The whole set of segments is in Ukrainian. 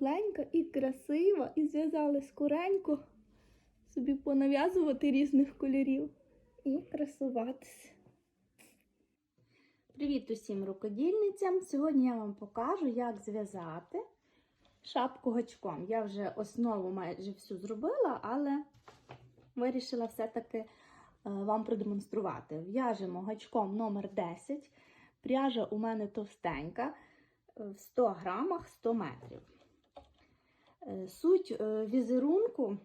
тепленька і красива, і зв'язали скоренько собі понав'язувати різних кольорів і красуватися. Привіт усім рукодільницям! Сьогодні я вам покажу, як зв'язати шапку гачком. Я вже основу майже всю зробила, але вирішила все-таки е, вам продемонструвати. В'яжемо гачком номер 10. Пряжа у мене товстенька, е, в 100 грамах 100 метрів. Е, Суть е, візерунку.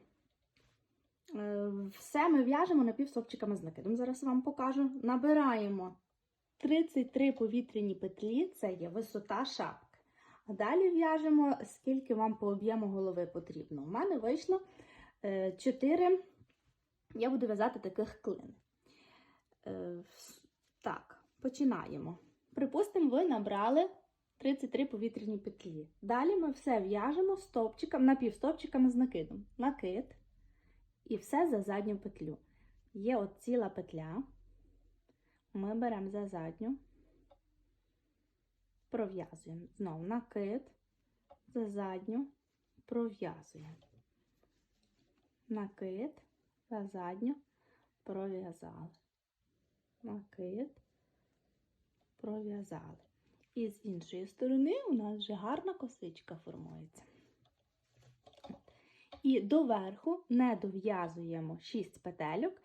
е, Все ми в'яжемо напівстопчиками з накидом. Зараз вам покажу. Набираємо 33 повітряні петлі, це є висота шапки. А далі в'яжемо, скільки вам по об'єму голови потрібно. У мене вийшло 4, я буду в'язати таких клин. Так, починаємо. Припустимо, ви набрали 33 повітряні петлі. Далі ми все в'яжемо стовпчиком, напівстовпчиками з накидом. Накид і все за задню петлю. Є от ціла петля. Ми беремо за задню, пров'язуємо. Знову накид, за задню, пров'язуємо. Накид, за задню, пров'язали. Накид, пров'язали. І з іншої сторони у нас вже гарна косичка формується. І доверху не дов'язуємо 6 петельок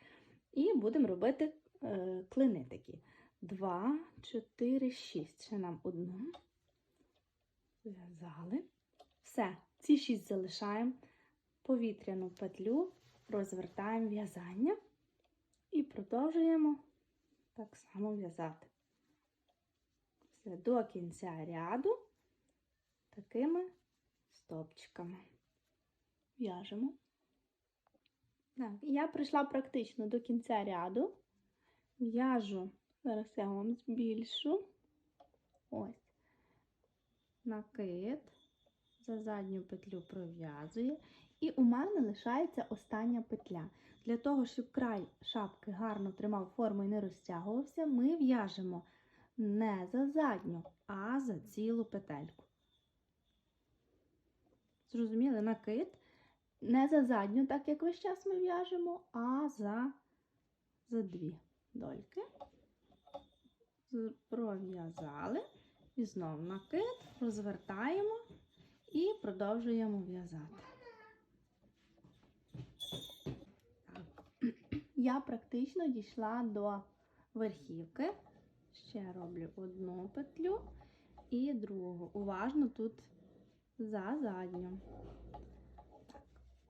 і будемо робити е, клини такі. 2, 4, 6. Ще нам одну. Зв'язали. Все, ці 6 залишаємо. Повітряну петлю, розвертаємо в'язання і продовжуємо так само в'язати. Все, до кінця ряду такими стопчиками. В'яжемо. Так, я прийшла практично до кінця ряду. В'яжу, зараз я вам збільшу. Ось. Накид, за задню петлю пров'язую. І у мене лишається остання петля. Для того, щоб край шапки гарно тримав форму і не розтягувався, ми в'яжемо не за задню, а за цілу петельку. Зрозуміли, накид не за задню, так як весь час ми в'яжемо, а за, за дві дольки. Пров'язали. І знову накид, розвертаємо і продовжуємо в'язати. Я практично дійшла до верхівки. Ще роблю одну петлю і другу. Уважно тут за задню.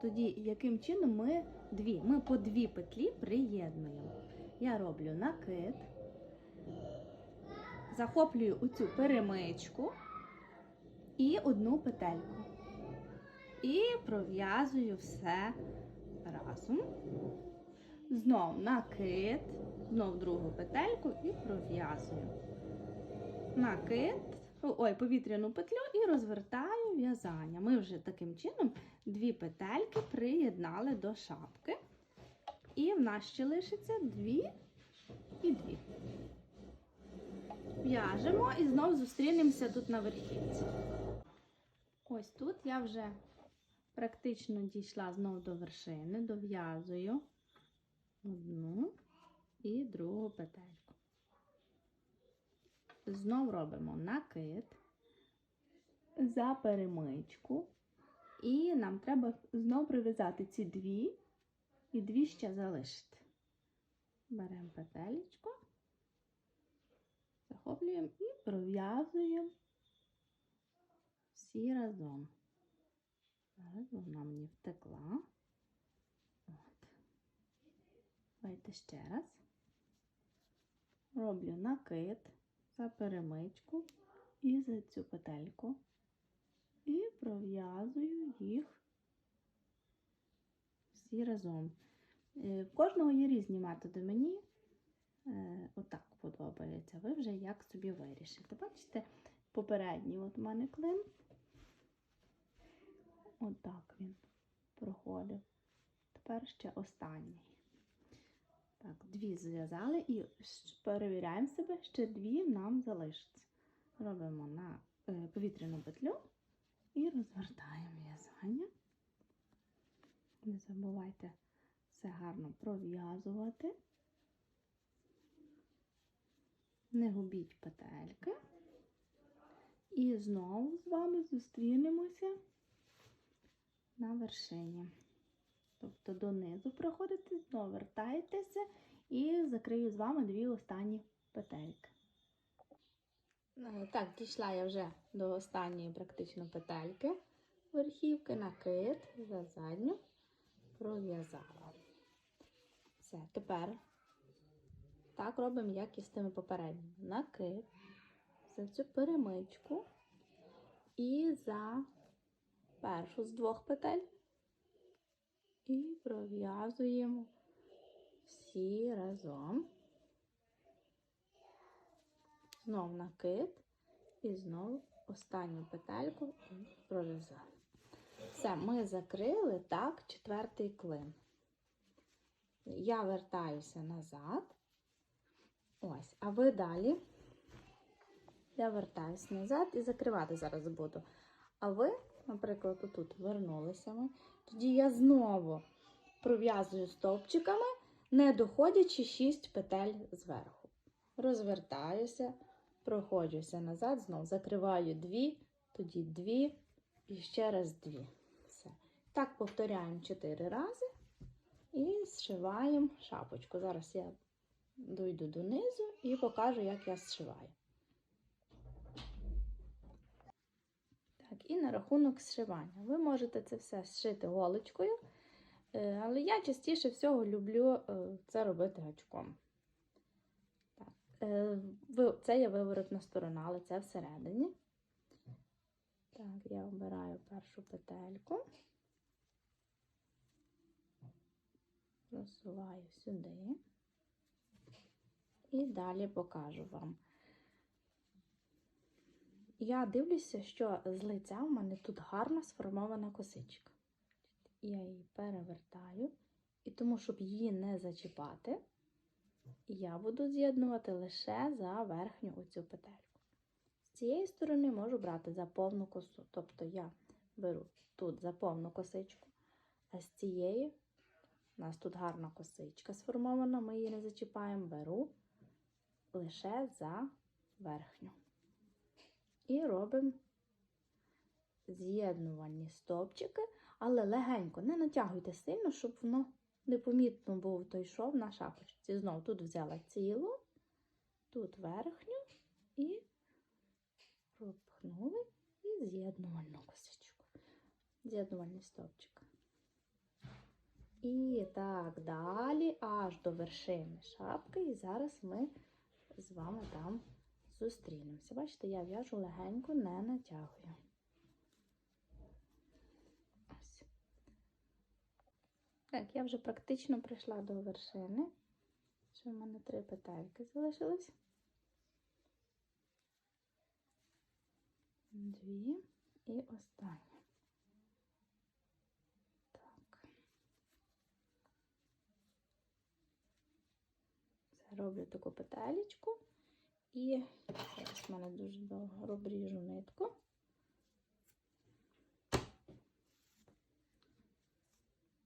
Тоді, яким чином ми дві? Ми по дві петлі приєднуємо. Я роблю накид, захоплюю оцю перемичку і одну петельку. І пров'язую все разом. Знов накид, знов другу петельку і пров'язую. Накид, ой, повітряну петлю і розвертаю в'язання. Ми вже таким чином дві петельки приєднали до шапки. І в нас ще лишиться дві і дві. В'яжемо і знов зустрінемося тут на верхівці. Ось тут я вже практично дійшла знов до вершини, дов'язую одну і другу петельку. Знов робимо накид за перемичку, і нам треба знов прив'язати ці дві і дві ще залишити. Беремо петелечку, захоплюємо і пров'язуємо всі разом. Зараз вона мені втекла. От. Давайте ще раз. Роблю накид за перемичку і за цю петельку. І пров'язую їх всі разом. Е, В кожного є різні методи. Мені е, отак подобається. Ви вже як собі вирішите. Бачите, попередній от у мене клин. Отак він проходив. Тепер ще останній. Так, дві зв'язали і перевіряємо себе, ще дві нам залишиться. Робимо на е, повітряну петлю І розвертаємо в'язання. Не забувайте все гарно пров'язувати. Не губіть петельки. І знову з вами зустрінемося на вершині. Тобто донизу проходите, знову вертаєтеся і закрию з вами дві останні петельки. Е, Так, дійшла я вже до останньої практично петельки верхівки, накид за задню пров'язала. Все, тепер так робимо, як і з тими попередніми. Накид за цю перемичку і за першу з двох петель. І пров'язуємо всі разом. Знов накид і знов останню петельку пров'язали. Все, ми закрили так четвертий клин. Я вертаюся назад. Ось, а ви далі. Я вертаюся назад і закривати зараз буду. А ви, наприклад, отут вернулися ми. Тоді я знову пров'язую стовпчиками, не доходячи 6 петель зверху. Розвертаюся, проходжуся назад, знову закриваю дві, тоді дві і ще раз дві. Все. Так повторяємо 4 рази і зшиваємо шапочку. Зараз я дойду донизу і покажу, як я зшиваю. Так, і на рахунок зшивання. Ви можете це все зшити голочкою, е, але я частіше всього люблю е, це робити гачком. Е, Це є виворотна сторона, але це всередині. Так, я обираю першу петельку, просуваю сюди. І далі покажу вам. Я дивлюся, що з лиця у мене тут гарно сформована косичка. Я її перевертаю, і тому, щоб її не зачіпати, я буду з'єднувати лише за верхню оцю петельку. З цієї сторони можу брати за повну косу. Тобто я беру тут за повну косичку, а з цієї, у нас тут гарна косичка сформована, ми її не зачіпаємо, беру лише за верхню. І робимо з'єднувальні стовпчики, але легенько, не натягуйте сильно, щоб воно непомітно був той шов на шапочці. Знову тут взяла цілу, тут верхню і пропхнули і з'єднувальну косичку. З'єднувальний стовпчик. І так далі, аж до вершини шапки. І зараз ми з вами там зустрінемося. Бачите, я в'яжу легенько, не натягую. Ось. Так, я вже практично прийшла до вершини. Ще в мене три петельки залишились. Дві і остання. Так. Роблю таку петелечку. І зараз в мене дуже довго обріжу нитку.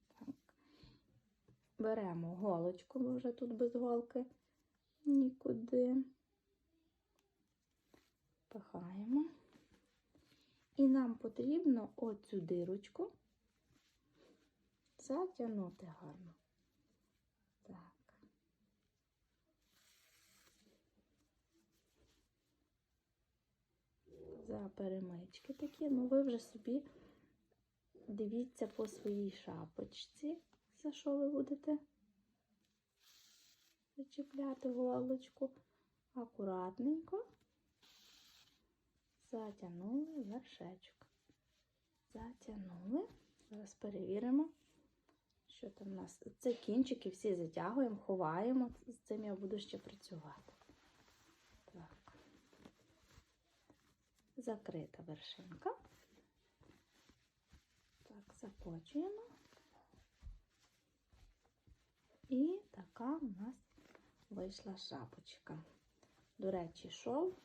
Так. Беремо голочку, бо вже тут без голки нікуди. Пихаємо. І нам потрібно оцю дирочку затягнути гарно. Так. За перемички такі. Ну, ви вже собі дивіться по своїй шапочці, за що ви будете зачіпляти голочку. Акуратненько затягнули вершечок. Затягнули. Зараз перевіримо, що там у нас. Це кінчики всі затягуємо, ховаємо. З цим я буду ще працювати. Закрита вершинка. Так, закочуємо. І така у нас вийшла шапочка. До речі, шов